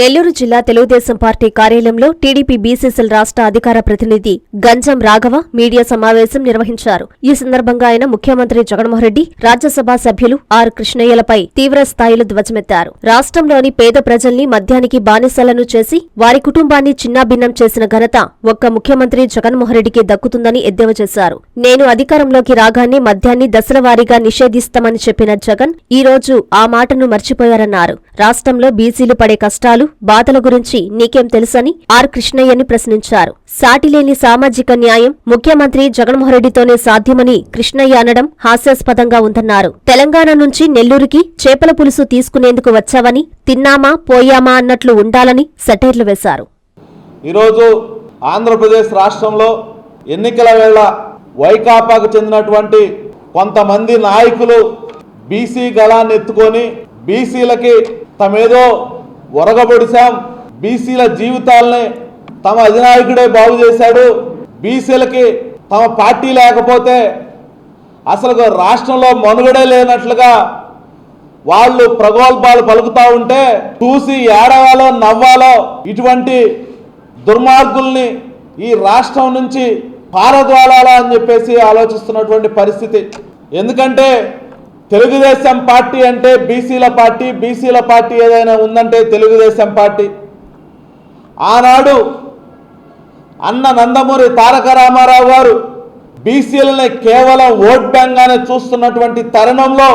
నెల్లూరు జిల్లా తెలుగుదేశం పార్టీ కార్యాలయంలో TDP BCCL రాష్ట్ర అధికార ప్రతినిధి గంజం రాఘవ మీడియా సమావేశం నిర్వహించారు. ఈ సందర్భంగా ఆయన ముఖ్యమంత్రి జగన్మోహన్ రెడ్డి రాజ్యసభ సభ్యులు ఆర్ కృష్ణయ్యలపై తీవ్ర స్థాయిలో ధ్వజమెత్తారు. రాష్ట్రంలోని పేద ప్రజల్ని మద్యానికి బానిసలను చేసి వారి కుటుంబాన్ని చిన్నాభిన్నం చేసిన ఘనత ఒక్క ముఖ్యమంత్రి జగన్మోహన్ రెడ్డికి దక్కుతుందని ఎద్దేవా చేశారు. నేను అధికారంలోకి రాగానే మద్యాన్ని దశలవారీగా నిషేధిస్తామని చెప్పిన జగన్ ఈ రోజు ఆ మాటను మర్చిపోయారన్నారు. రాష్ట్రంలో బీసీలు పడే కష్టాలు బాధల గురించి నీకేం తెలుసని ఆర్ కృష్ణయ్యని ప్రశ్నించారు. సాటిలేని సామాజిక న్యాయం ముఖ్యమంత్రి జగన్మోహన్ రెడ్డితోనే సాధ్యమని కృష్ణయ్య అనడం హాస్యాస్పదంగా ఉందన్నారు. తెలంగాణ నుంచి నెల్లూరుకి చేపల పులుసు తీసుకునేందుకు వచ్చావని తిన్నామా పోయామా అన్నట్లు ఉండాలని సెటైర్లు వేశారు. ఈరోజు ఆంధ్రప్రదేశ్ రాష్ట్రంలో ఎన్నికల వేళ వైకాపాకు చెందినటువంటి కొంతమంది నాయకులు బీసీ గళాన్ని ఎత్తుకొని బీసీలకి తమేదో ఒరగబొడిశాం బీసీల జీవితాల్ని తమ అధినాయకుడే బాగు చేశాడు. బీసీలకి తమ పార్టీ లేకపోతే అసలు రాష్ట్రంలో మనుగడే లేనట్లుగా వాళ్ళు ప్రగల్భాలు పలుకుతా ఉంటే చూసి ఏడవాలో నవ్వాలో ఇటువంటి దుర్మార్గుల్ని ఈ రాష్ట్రం నుంచి పారద్వాలాలా అని చెప్పేసి ఆలోచిస్తున్నటువంటి పరిస్థితి. ఎందుకంటే తెలుగుదేశం పార్టీ అంటే బీసీల పార్టీ బీసీల పార్టీ ఏదైనా ఉందంటే తెలుగుదేశం పార్టీ. ఆనాడు అన్న నందమూరి తారక రామారావు గారు బీసీలని కేవలం ఓట్ బ్యాంక్గానే చూస్తున్నటువంటి తరుణంలో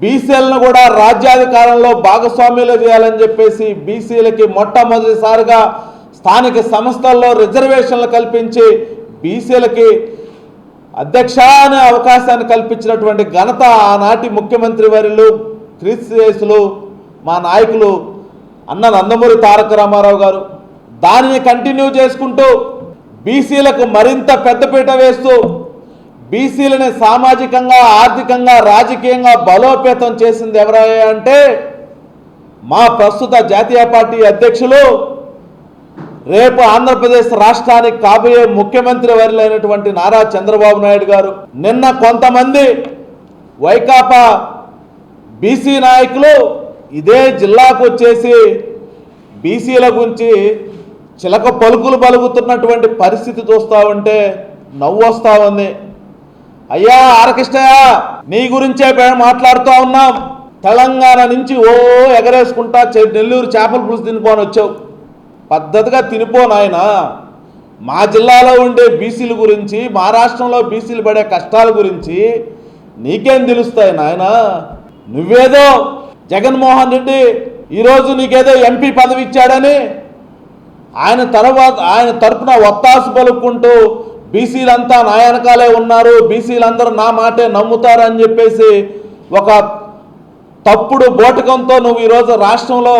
బీసీలను కూడా రాజ్యాధికారంలో భాగస్వామ్యులు చేయాలని చెప్పేసి బీసీలకి మొట్టమొదటిసారిగా స్థానిక సంస్థల్లో రిజర్వేషన్లు కల్పించి బీసీలకి అధ్యక్ష అనే అవకాశాన్ని కల్పించినటువంటి ఘనత ఆనాటి ముఖ్యమంత్రి వర్యులు క్రీస్తులు మా నాయకులు అన్న నందమూరి తారక రామారావు గారు. దానిని కంటిన్యూ చేసుకుంటూ బీసీలకు మరింత పెద్దపీట వేస్తూ బీసీలని సామాజికంగా ఆర్థికంగా రాజకీయంగా బలోపేతం చేసింది ఎవరయ్యా అంటే మా ప్రస్తుత జాతీయ పార్టీ అధ్యక్షులు రేపు ఆంధ్రప్రదేశ్ రాష్ట్రానికి కాబోయే ముఖ్యమంత్రి వర్యులైనటువంటి నారా చంద్రబాబు నాయుడు గారు నిన్న కొంతమంది వైకాపా బీసీ నాయకులు ఇదే జిల్లాకు వచ్చేసి బీసీల గురించి చిలక పలుకులు పలుకుతున్నటువంటి పరిస్థితి చూస్తూ ఉంటే నవ్వు వస్తూ ఉంది. అయ్యా ఆరకృష్ణయ్య నీ గురించే మేము మాట్లాడుతూ ఉన్నాం. తెలంగాణ నుంచి ఓ ఎగరేసుకుంటా నెల్లూరు చేపల పులుసు తినుకొని వచ్చావు. పద్ధతిగా తినిపో నాయన. మా జిల్లాలో ఉండే బీసీల గురించి మా రాష్ట్రంలో బీసీలు పడే కష్టాల గురించి నీకేం తెలుస్తాయి నాయన? నువ్వేదో జగన్మోహన్ రెడ్డి ఈరోజు నీకేదో ఎంపీ పదవి ఇచ్చాడని ఆయన తర్వాత ఆయన తరపున ఒత్తాసు పలుకుంటూ బీసీలంతా నా వెనకాలే ఉన్నారు బీసీలందరూ నా మాటే నమ్ముతారని చెప్పేసి ఒక తప్పుడు బోటకంతో నువ్వు ఈరోజు రాష్ట్రంలో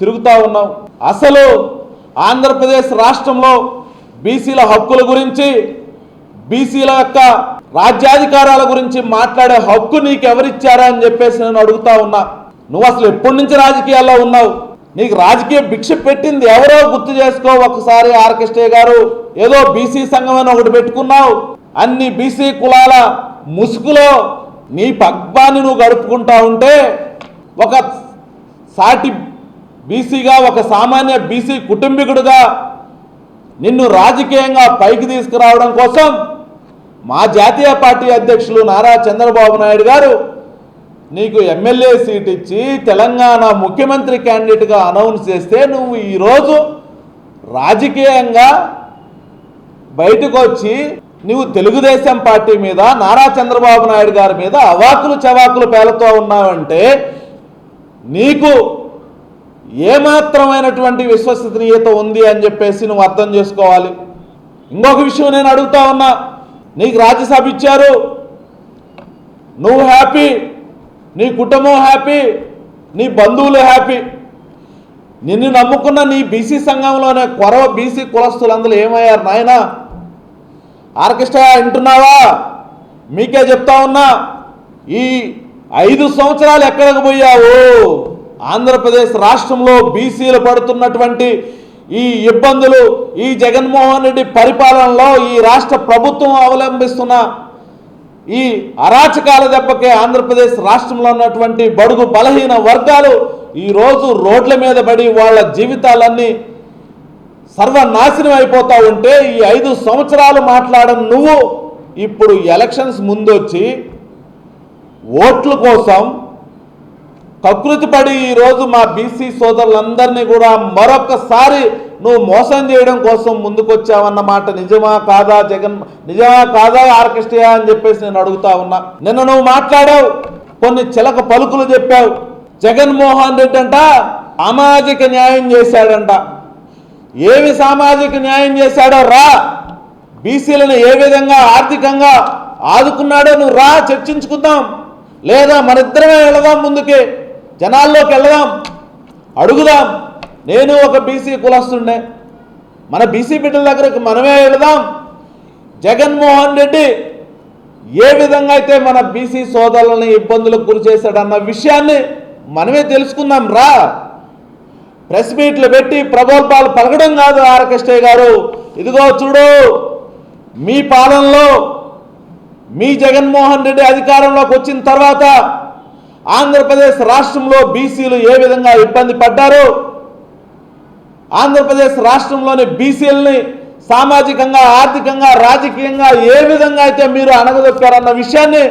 తిరుగుతూ ఉన్నావు. అసలు ఆంధ్రప్రదేశ్ రాష్ట్రంలో బీసీల హక్కుల గురించి బీసీల యొక్క రాజ్యాధికారాల గురించి మాట్లాడే హక్కు నీకు ఎవరిచ్చారా అని చెప్పేసి నేను అడుగుతా ఉన్నా. నువ్వు అసలు ఎప్పటి నుంచి రాజకీయాల్లో ఉన్నావు? నీకు రాజకీయ భిక్ష పెట్టింది ఎవరో గుర్తు చేసుకో ఒకసారి ఆర్కెస్ట్రే గారు. ఏదో బీసీ సంఘం అని ఒకటి పెట్టుకున్నావు. అన్ని బీసీ కులాల ముసుగులో నీ పగ్బాన్ని నువ్వు గడుపుకుంటా ఉంటే ఒక సాటి బీసీగా ఒక సామాన్య బీసీ కుటుంబీకుడుగా నిన్ను రాజకీయంగా పైకి తీసుకురావడం కోసం మా జాతీయ పార్టీ అధ్యక్షులు నారా చంద్రబాబు నాయుడు గారు నీకు ఎమ్మెల్యే సీట్ ఇచ్చి తెలంగాణ ముఖ్యమంత్రి క్యాండిడేట్గా అనౌన్స్ చేస్తే నువ్వు ఈరోజు రాజకీయంగా బయటకు వచ్చి నువ్వు తెలుగుదేశం పార్టీ మీద నారా చంద్రబాబు నాయుడు గారి మీద అవాకులు చవాకులు పేలుతూ ఉన్నావంటే నీకు ఏమాత్రమైనటువంటి విశ్వసనీయత ఉంది అని చెప్పేసి నువ్వు అర్థం చేసుకోవాలి. ఇంకొక విషయం నేను అడుగుతా ఉన్నా. నీకు రాజ్యసభ ఇచ్చారు. నువ్వు హ్యాపీ. నీ కుటుంబం హ్యాపీ. నీ బంధువులు హ్యాపీ. నిన్ను నమ్ముకున్న నీ బీసీ సంఘంలోనే కొరవ బీసీ కులస్తులందరూ ఏమయ్యారు నాయనా? ఆర్కెస్ట్రా వింటున్నావా? మీకే చెప్తా ఉన్నా. ఈ ఐదు సంవత్సరాలు ఎక్కడికి పోయావు? ఆంధ్రప్రదేశ్ రాష్ట్రంలో బీసీలు పడుతున్నటువంటి ఈ ఇబ్బందులు ఈ జగన్మోహన్ రెడ్డి పరిపాలనలో ఈ రాష్ట్ర ప్రభుత్వం అవలంబిస్తున్న ఈ అరాచకాల దెబ్బకే ఆంధ్రప్రదేశ్ రాష్ట్రంలో ఉన్నటువంటి బడుగు బలహీన వర్గాలు ఈరోజు రోడ్ల మీద పడి వాళ్ళ జీవితాలన్నీ సర్వనాశనం అయిపోతా ఉంటే ఈ ఐదు సంవత్సరాలు మాట్లాడడం నువ్వు. ఇప్పుడు ఎలక్షన్స్ ముందొచ్చి ఓట్ల కోసం కకృతి పడి ఈరోజు మా బీసీ సోదరులందరినీ కూడా మరొకసారి నువ్వు మోసం చేయడం కోసం ముందుకొచ్చావన్న మాట నిజమా కాదా జగన్? నిజమా కాదా ఆర్కెస్ట్రా అని చెప్పేసి నేను అడుగుతా ఉన్నా. నిన్న నువ్వు మాట్లాడావు కొన్ని చిలక పలుకులు చెప్పావు. జగన్మోహన్ రెడ్డి అంట సామాజిక న్యాయం చేశాడంట. ఏమి సామాజిక న్యాయం చేశాడో రా. బీసీలను ఏ విధంగా ఆర్థికంగా ఆదుకున్నాడో నువ్వు రా చర్చించుకుందాం. లేదా మనిద్దరమే వెళదాం ముందుకే. జనాల్లోకి వెళ్దాం అడుగుదాం. నేను ఒక బీసీ కులస్తుండే మన బీసీ బిడ్డల దగ్గరకు మనమే వెళదాం. జగన్మోహన్ రెడ్డి ఏ విధంగా అయితే మన బీసీ సోదరులని ఇబ్బందులకు గురి చేశాడన్న విషయాన్ని మనమే తెలుసుకుందాం రా. ప్రెస్ మీట్లు పెట్టి ప్రగల్భాలు పలకడం కాదు ఆర్కెస్టే గారు. ఇదిగో చూడు మీ పాలనలో మీ జగన్మోహన్ రెడ్డి అధికారంలోకి వచ్చిన తర్వాత ఆంధ్రప్రదేశ్ రాష్ట్రంలో బీసీలు ఏ విధంగా ఇబ్బంది పడ్డారు? ఆంధ్రప్రదేశ్ రాష్ట్రంలోని బీసీలని సామాజికంగా ఆర్థికంగా రాజకీయంగా ఏ విధంగా అయితే మీరు అణగదొక్కారన్న విషయాన్ని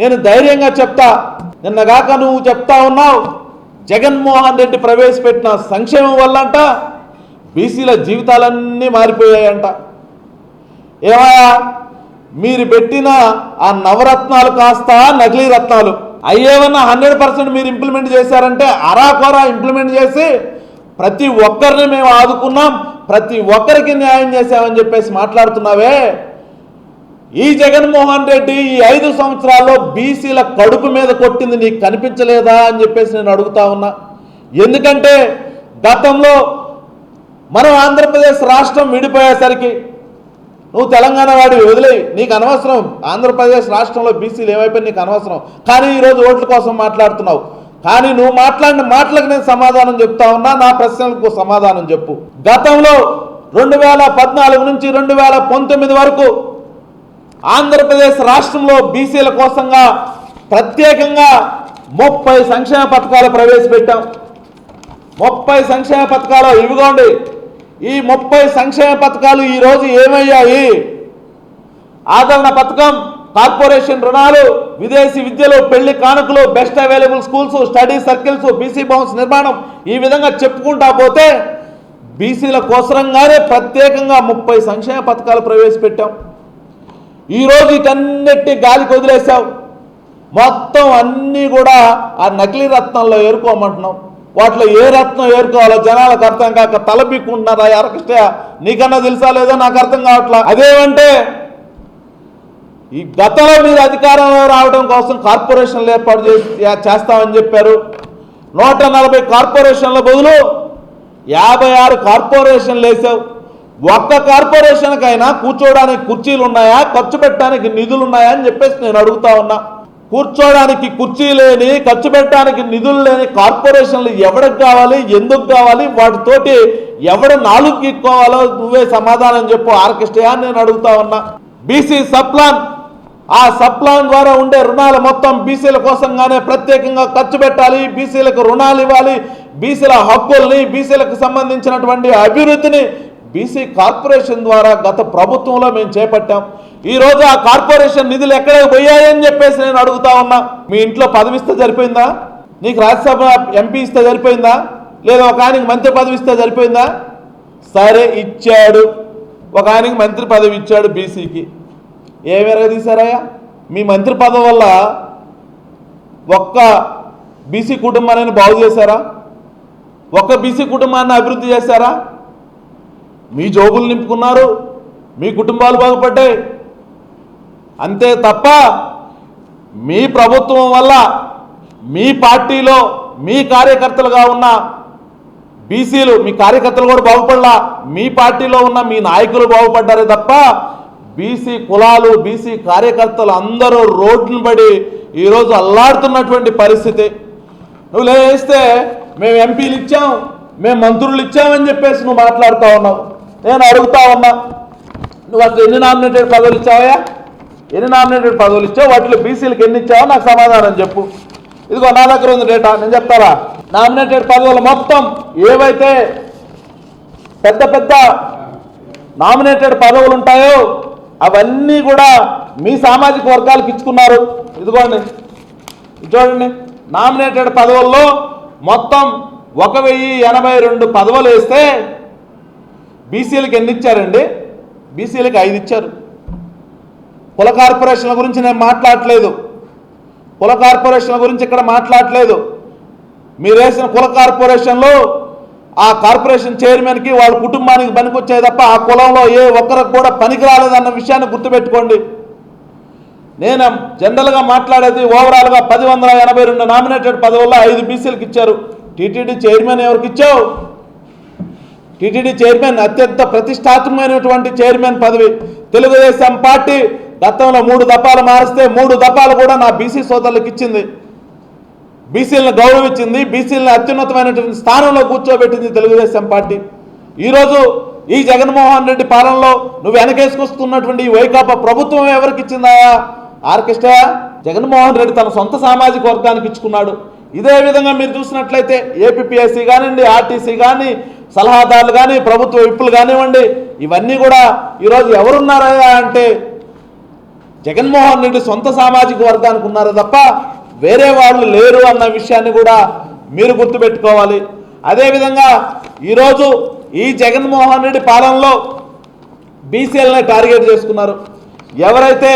నేను ధైర్యంగా చెప్తా. నిన్నగాక నువ్వు చెప్తా ఉన్నావు జగన్మోహన్ రెడ్డి ప్రవేశపెట్టిన సంక్షేమం వల్లంట బీసీల జీవితాలన్నీ మారిపోయాయంట. ఏమయ్యా మీరు పెట్టిన ఆ నవరత్నాలు కాస్త నకిలీ రత్నాలు. అయ్యేవన్న హండ్రెడ్ పర్సెంట్ మీరు ఇంప్లిమెంట్ చేశారంటే అరాకొరా ఇంప్లిమెంట్ చేసి ప్రతి ఒక్కరిని మేము ఆదుకున్నాం ప్రతి ఒక్కరికి న్యాయం చేశామని చెప్పేసి మాట్లాడుతున్నావే. ఈ జగన్మోహన్ రెడ్డి ఈ ఐదు సంవత్సరాల్లో బీసీల కడుపు మీద కొట్టింది నీకు కనిపించలేదా అని చెప్పేసి నేను అడుగుతా ఉన్నా. ఎందుకంటే గతంలో మనం ఆంధ్రప్రదేశ్ రాష్ట్రం విడిపోయేసరికి నువ్వు తెలంగాణ వాడి వదిలేవి నీకు అనవసరం. ఆంధ్రప్రదేశ్ రాష్ట్రంలో బీసీలు ఏమైపోయి నీకు అనవసరం. కానీ ఈరోజు ఓట్ల కోసం మాట్లాడుతున్నావు. కానీ నువ్వు మాట్లాడిన మాటలకు నేను సమాధానం చెప్తా ఉన్నా నా ప్రశ్నలకు సమాధానం చెప్పు. గతంలో రెండు వేల పద్నాలుగు నుంచి రెండు వేల పంతొమ్మిది వరకు ఆంధ్రప్రదేశ్ రాష్ట్రంలో బీసీల కోసంగా ప్రత్యేకంగా ముప్పై సంక్షేమ పథకాలు ప్రవేశపెట్టాం. ముప్పై సంక్షేమ పథకాలు ఇవిగోండి. ఈ ముప్పై సంక్షేమ పథకాలు ఈరోజు ఏమయ్యాయి? ఆదరణ పథకం కార్పొరేషన్ రుణాలు విదేశీ విద్యలు పెళ్ళి కానుకలు best available schools study circles BC Bhavan's నిర్మాణం ఈ విధంగా చెప్పుకుంటా పోతే బీసీల కోసరంగానే ప్రత్యేకంగా ముప్పై సంక్షేమ పథకాలు ప్రవేశపెట్టాం. ఈరోజు వీటన్నిటి గాలికి వదిలేసావు మొత్తం అన్నీ కూడా ఆ నకిలీ రత్నంలో ఏరుకోమంటున్నాం. వాటిలో ఏ రత్నం ఏరుకోవాలో జనాలకు అర్థం కాక తలపిక్కుంటున్నారా ఎరకృష్ణ నీకన్నా తెలుసా లేదో నాకు అర్థం కావట్లా? అదేమంటే ఈ గతంలో మీరు అధికారంలో రావడం కోసం కార్పొరేషన్లు ఏర్పాటు చేసి చేస్తామని చెప్పారు. నూట నలభై కార్పొరేషన్ల బదులు యాభై ఆరు కార్పొరేషన్లు వేసావు. ఒక్క కార్పొరేషన్కైనా కూర్చోవడానికి కుర్చీలు ఉన్నాయా ఖర్చు పెట్టడానికి నిధులు ఉన్నాయా అని చెప్పేసి నేను అడుగుతా ఉన్నా. కూర్చోడానికి కుర్చీ లేని ఖర్చు పెట్టడానికి నిధులు లేని కార్పొరేషన్లు ఎవరికి కావాలి ఎందుకు కావాలి వాటితోటి ఎవడు నాలుగు గీక్కోవాలో నువ్వే సమాధానం చెప్పు ఆర్కెస్ట్రియా నేను అడుగుతా ఉన్నా. బీసీ సప్లాన్ ఆ సప్లాన్ ద్వారా ఉండే రుణాలు మొత్తం బీసీల కోసంగానే ప్రత్యేకంగా ఖర్చు పెట్టాలి బీసీలకు రుణాలు ఇవ్వాలి బీసీల హక్కుల్ని బీసీలకు సంబంధించినటువంటి అభివృద్ధిని బీసీ కార్పొరేషన్ ద్వారా గత ప్రభుత్వంలో మేము చేపట్టాం. ఈరోజు ఆ కార్పొరేషన్ నిధులు ఎక్కడికి పోయాయని చెప్పేసి నేను అడుగుతా ఉన్నా. మీ ఇంట్లో పదవి ఇస్తే సరిపోయిందా? నీకు రాజ్యసభ ఎంపీ ఇస్తే సరిపోయిందా? లేదా ఒక ఆయనకి మంత్రి పదవి ఇస్తే సరిపోయిందా? సరే ఇచ్చాడు. ఒక ఆయనకి మంత్రి పదవి ఇచ్చాడు బీసీకి. ఏ మేరకు తీశారయ్యా? మీ మంత్రి పదవి వల్ల ఒక్క బీసీ కుటుంబాన్ని బాగు చేశారా? ఒక్క బీసీ కుటుంబాన్ని అభివృద్ధి చేశారా? మీ జోబులు నింపుకున్నారు మీ కుటుంబాలు బాగుపడ్డాయి. అంతే తప్ప మీ ప్రభుత్వం వల్ల మీ పార్టీలో మీ కార్యకర్తలుగా ఉన్న బీసీలు మీ కార్యకర్తలు కూడా బాగుపడలా మీ పార్టీలో ఉన్న మీ నాయకులు బాగుపడ్డారే తప్ప బీసీ కులాలు బీసీ కార్యకర్తలు అందరూ రోడ్లు పడి ఈరోజు అల్లాడుతున్నటువంటి పరిస్థితి. నువ్వు లేస్తే మేము ఎంపీలు ఇచ్చాం మేము మంత్రులు ఇచ్చామని చెప్పేసి నువ్వు మాట్లాడుతూ ఉన్నావు. నేను అడుగుతా ఉన్నా. నువ్వు అసలు ఎన్ని నామినేటెడ్ పదవులు ఇచ్చావయ్యా? ఎన్ని నామినేటెడ్ పదవులు ఇచ్చావు? వాటిలో బీసీలకు ఎన్ని ఇచ్చావో నాకు సమాధానం చెప్పు. ఇదిగో నా దగ్గర ఉంది డేటా నేను చెప్తారా? నామినేటెడ్ పదవులు మొత్తం ఏవైతే పెద్ద పెద్ద నామినేటెడ్ పదవులు ఉంటాయో అవన్నీ కూడా మీ సామాజిక వర్గాలకు ఇచ్చుకున్నారు. ఇదిగోండి. చూడండి నామినేటెడ్ పదవుల్లో మొత్తం ఒక వెయ్యి ఎనభై రెండు పదవులు వేస్తే బీసీలకు ఎన్ని ఇచ్చారండి? బీసీలకు ఐదు ఇచ్చారు. కుల కార్పొరేషన్ల గురించి నేను మాట్లాడట్లేదు. కుల కార్పొరేషన్ల గురించి ఇక్కడ మాట్లాడట్లేదు. మీరు వేసిన కుల కార్పొరేషన్లో ఆ కార్పొరేషన్ చైర్మన్కి వాళ్ళ కుటుంబానికి పనికొచ్చే తప్ప ఆ కులంలో ఏ ఒక్కరికి కూడా పనికి రాలేదన్న విషయాన్ని గుర్తుపెట్టుకోండి. నేను జనరల్గా మాట్లాడేది ఓవరాల్గా పది వందల ఎనభై రెండు నామినేటెడ్ పదవుల్లో ఐదు బీసీలకు ఇచ్చారు. టీటీడీ చైర్మన్ ఎవరికి ఇచ్చావు? టీటీడీ చైర్మన్ అత్యంత ప్రతిష్టాత్మకమైనటువంటి చైర్మన్ పదవి. తెలుగుదేశం పార్టీ గతంలో మూడు దఫాలు మారిస్తే మూడు దఫాలు కూడా నా బీసీ సోదరులకు ఇచ్చింది. బీసీలను గౌరవించింది బీసీలను అత్యున్నతమైనటువంటి స్థానంలో కూర్చోబెట్టింది తెలుగుదేశం పార్టీ. ఈరోజు ఈ జగన్మోహన్ రెడ్డి పాలనలో నువ్వు వెనకేసుకొస్తున్నటువంటి ఈ వైకాపా ప్రభుత్వం ఎవరికి ఇచ్చిందా? ఆర్కెస్ట్రా జగన్మోహన్ రెడ్డి తన సొంత సామాజిక వర్గానికి ఇచ్చుకున్నాడు. ఇదే విధంగా మీరు చూసినట్లయితే ఏపీఎస్సీ కానివ్వండి ఆర్టీసీ కానీ సలహాదారులు కానీ ప్రభుత్వ విప్పులు కానివ్వండి ఇవన్నీ కూడా ఈరోజు ఎవరున్నారా అంటే జగన్మోహన్ రెడ్డి సొంత సామాజిక వర్గానికి ఉన్నారు తప్ప వేరే వాళ్ళు లేరు అన్న విషయాన్ని కూడా మీరు గుర్తుపెట్టుకోవాలి. అదేవిధంగా ఈరోజు ఈ జగన్మోహన్ రెడ్డి పాలనలో బీసీలని టార్గెట్ చేసుకున్నారు. ఎవరైతే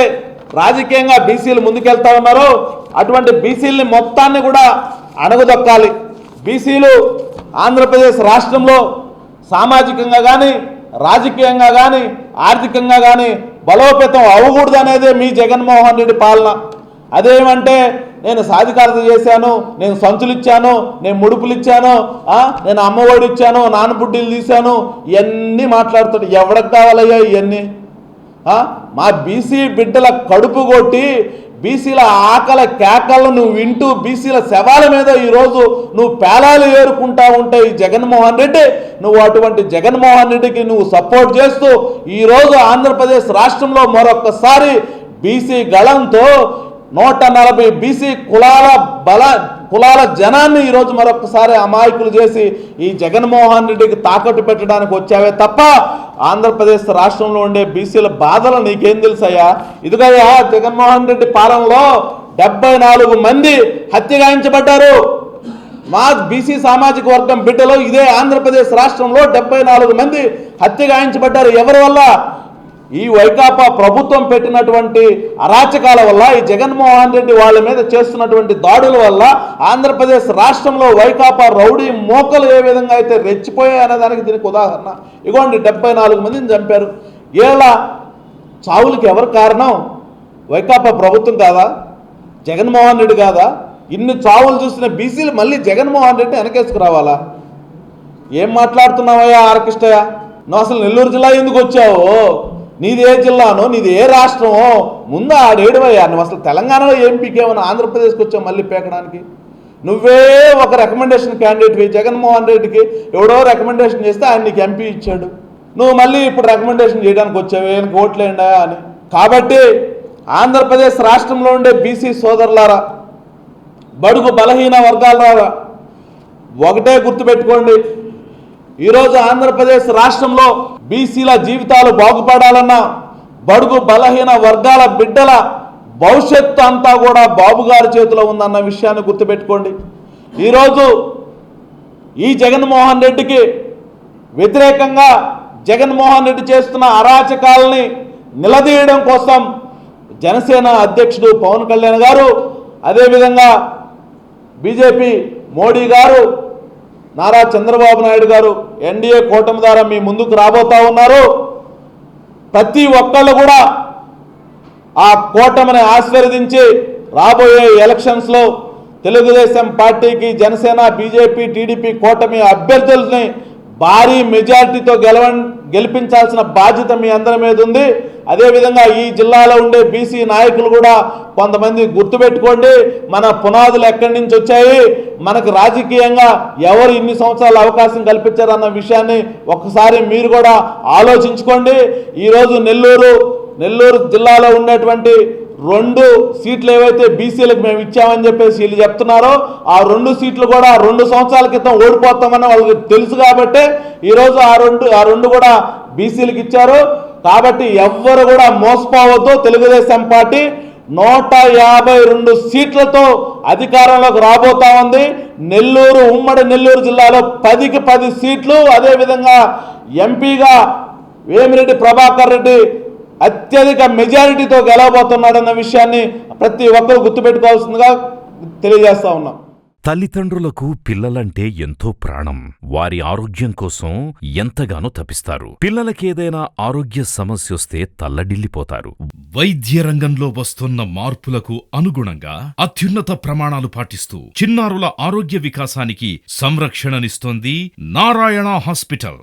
రాజకీయంగా బీసీలు ముందుకెళ్తా ఉన్నారో అటువంటి బీసీలని మొత్తాన్ని కూడా అణగదొక్కాలి. బీసీలు ఆంధ్రప్రదేశ్ రాష్ట్రంలో సామాజికంగా కానీ రాజకీయంగా కానీ ఆర్థికంగా కానీ బలోపేతం అవ్వకూడదు అనేదే మీ జగన్మోహన్ రెడ్డి పాలన. అదేమంటే నేను సాధికారత చేశాను నేను సంచులు ఇచ్చాను నేను ముడుపులు ఇచ్చాను నేను అమ్మఒడి ఇచ్చాను నాన్నబుడ్డీలు తీశాను ఇవన్నీ మాట్లాడుతాడు ఎవరికి కావాలయ్యా ఇవన్నీ మా బీసీ బిడ్డల కడుపు కొట్టి బీసీల ఆకల కేకలను నువ్వు వింటూ బీసీల శవాల మీద ఈరోజు నువ్వు పేలాలు ఏరుకుంటా ఉంటే ఈ జగన్మోహన్ రెడ్డి నువ్వు అటువంటి జగన్మోహన్ రెడ్డికి నువ్వు సపోర్ట్ చేస్తూ ఈరోజు ఆంధ్రప్రదేశ్ రాష్ట్రంలో మరొక్కసారి బీసీ గళంతో నూట నలభై బీసీ కులాల బల కులాల జనాన్ని ఈరోజు మరొకసారి అమాయకులు చేసి ఈ జగన్మోహన్ రెడ్డికి తాకట్టు పెట్టడానికి వచ్చావే తప్ప ఆంధ్రప్రదేశ్ రాష్ట్రంలో ఉండే బీసీల బాధలు నీకేం తెలుసయ్యా? ఇదిగయ్యా జగన్మోహన్ రెడ్డి పాలనలో డెబ్బై నాలుగు మంది హత్యగాయించబడ్డారు మా బీసీ సామాజిక వర్గం బిడ్డలో ఇదే ఆంధ్రప్రదేశ్ రాష్ట్రంలో డెబ్బై నాలుగు మంది హత్యగాయించబడ్డారు ఎవరి వల్ల? ఈ వైకాపా ప్రభుత్వం పెట్టినటువంటి అరాచకాల వల్ల ఈ జగన్మోహన్ రెడ్డి వాళ్ళ మీద చేస్తున్నటువంటి దాడుల వల్ల ఆంధ్రప్రదేశ్ రాష్ట్రంలో వైకాపా రౌడీ మోకలు ఏ విధంగా అయితే రెచ్చిపోయాయి అనే దానికి దీనికి ఉదాహరణ. ఇగోండి డెబ్బై నాలుగు మందిని చంపారు. ఏళ్ళ చావులకి ఎవరు కారణం? వైకాపా ప్రభుత్వం కాదా? జగన్మోహన్ రెడ్డి కాదా? ఇన్ని చావులు చూసిన బీసీలు మళ్ళీ జగన్మోహన్ రెడ్డి వెనకేసుకురావాలా ఏం మాట్లాడుతున్నావయ్యా ఆర్కెస్ట్రయ్య నువ్వు అసలు నెల్లూరు జిల్లా ఎందుకు వచ్చావు? నీది ఏ జిల్లానో నీది ఏ రాష్ట్రమో ముందు ఆడేడువయ్యా నువ్వు అసలు తెలంగాణలో ఏం పీకేమని ఆంధ్రప్రదేశ్కి వచ్చావు మళ్ళీ పీకడానికి? నువ్వే ఒక రికమెండేషన్ క్యాండిడేట్వి జగన్మోహన్ రెడ్డికి ఎవడో రికమెండేషన్ చేస్తే ఆయన నీకు ఎంపీ ఇచ్చాడు. నువ్వు మళ్ళీ ఇప్పుడు రికమెండేషన్ చేయడానికి వచ్చావే ఈయనకి ఓట్లేండా అని. కాబట్టి ఆంధ్రప్రదేశ్ రాష్ట్రంలో ఉండే బీసీ సోదరులారా బడుగు బలహీన వర్గాలారా ఒకటే గుర్తుపెట్టుకోండి. ఈరోజు ఆంధ్రప్రదేశ్ రాష్ట్రంలో బీసీల జీవితాలు బాగుపడాలన్నా బడుగు బలహీన వర్గాల బిడ్డల భవిష్యత్తు అంతా కూడా బాబు గారి చేతిలో ఉందన్న విషయాన్ని గుర్తుపెట్టుకోండి. ఈరోజు ఈ జగన్మోహన్ రెడ్డికి వ్యతిరేకంగా జగన్మోహన్ రెడ్డి చేస్తున్న అరాచకాలని నిలదీయడం కోసం జనసేన అధ్యక్షుడు పవన్ కళ్యాణ్ గారు అదేవిధంగా బీజేపీ మోడీ గారు నారా చంద్రబాబు నాయుడు గారు ఎన్డీఏ కూటమి ద్వారా మీ ముందుకు రాబోతా ఉన్నారు. ప్రతి ఒక్కళ్ళు కూడా ఆ కూటమిని ఆశీర్వదించి రాబోయే ఎలక్షన్స్లో తెలుగుదేశం పార్టీకి జనసేన బీజేపీ టీడీపీ కూటమి అభ్యర్థుల్ని భారీ మెజార్టీతో గెలవ గెలిపించాల్సిన బాధ్యత మీ అందరి మీద ఉంది. అదేవిధంగా ఈ జిల్లాలో ఉండే బీసీ నాయకులు కూడా కొంతమంది గుర్తుపెట్టుకోండి మన పునాదులు ఎక్కడి నుంచి వచ్చాయి? మనకు రాజకీయంగా ఎవరు ఇన్ని సంవత్సరాలు అవకాశం కల్పించారన్న విషయాన్ని ఒకసారి మీరు కూడా ఆలోచించుకోండి. ఈరోజు నెల్లూరు నెల్లూరు జిల్లాలో ఉన్నటువంటి రెండు సీట్లు ఏవైతే బీసీలకు మేము ఇచ్చామని చెప్పేసి వీళ్ళు చెప్తున్నారో ఆ రెండు సీట్లు కూడా రెండు సంవత్సరాల క్రితం ఓడిపోతామని వాళ్ళకి తెలుసు కాబట్టి ఈరోజు ఆ రెండు ఆ రెండు కూడా బీసీలకు ఇచ్చారు. కాబట్టి ఎవ్వరు కూడా మోసపోవద్దు. తెలుగుదేశం పార్టీ నూట యాభై రెండు సీట్లతో అధికారంలోకి రాబోతా ఉంది. నెల్లూరు ఉమ్మడి నెల్లూరు జిల్లాలో పదికి పది సీట్లు. అదేవిధంగా ఎంపీగా వేమిరెడ్డి ప్రభాకర్ రెడ్డి అత్యధిక మెజారిటీతో గెలవబోతున్నాడన్న విషయాన్ని ప్రతి ఒక్కరు గుర్తుపెట్టుకోవాల్సిందిగా తెలియజేస్తా ఉన్నాం. తల్లిదండ్రులకు పిల్లలంటే ఎంతో ప్రాణం. వారి ఆరోగ్యం కోసం ఎంతగానో తపిస్తారు. పిల్లలకేదైనా ఆరోగ్య సమస్యొస్తే తల్లడిల్లిపోతారు. వైద్య రంగంలో వస్తున్న మార్పులకు అనుగుణంగా అత్యున్నత ప్రమాణాలు పాటిస్తూ చిన్నారుల ఆరోగ్య వికాసానికి సంరక్షణనిస్తోంది నారాయణ హాస్పిటల్.